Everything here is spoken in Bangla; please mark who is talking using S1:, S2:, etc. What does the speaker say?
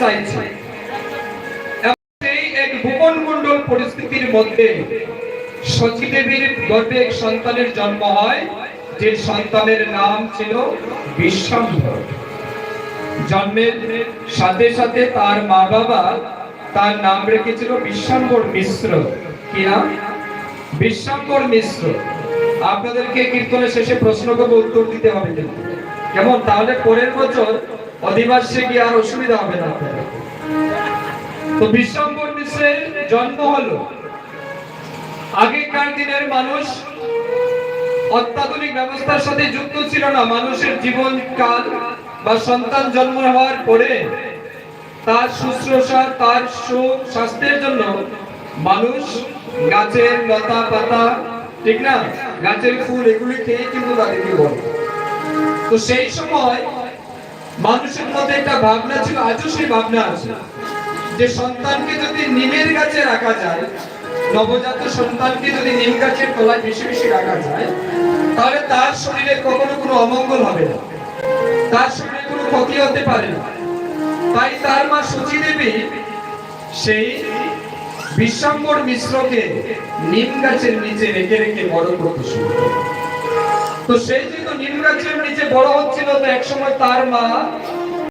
S1: চাইছে। এবং সেই এক পরিস্থিতির মধ্যে সতী দেবীর গর্ভে এক সন্তানের জন্ম হয়, যে সন্তানের নাম ছিল জন্মের সাথে সাথে তার মা বাবা তার নাম রেখেছিল বিশ্বম্বর মিশ্র। কি নাম? মিশ্র। আপনাদেরকে কীর্তনের শেষে প্রশ্ন করব, উত্তর দিতে হবে কেমন? তাহলে পরের বছর অধিবাসে গিয়ে আর অসুবিধা হবে না তো বিশ্বম্বর মিশ্রের জন্ম হলো। আগেকার দিনের মানুষ অত্যাধুনিক ব্যবস্থার সাথে যুক্ত ছিল না। মানুষের জীবন কাল বা সন্তান জন্ম হওয়ার পরে তার শুশ্রূষা, তার সুখ, স্বাস্থ্যের জন্য মানুষ গাছের লতা পাতা, ঠিক না? গাছের ফুল এগুলি খেয়ে কিন্তু তাদেরকে বলে? তো সেই সময় মানুষের মধ্যে একটা ভাবনা ছিল, আজও সেই ভাবনা আছে। যে সন্তানকে যদি নিমের গাছে রাখা যায়, নবজাত সন্তানকে যদি নিম গাছের তলায় বেশি বেশি রাখা যায়, তাহলে তার শরীরে কখনো কোনো অমঙ্গল হবে না। তার শরীরে কোনো ক্ষতি হতে পারে না। তাই তার মা সচি দেবী সেই বিশ্বম্বর মিশ্রকে নিম গাছের নিচে রেখে রেখে বড় করতে শুরু তো সেই নিম গাছের নিচে বড় হচ্ছিল তো একসময় তার মা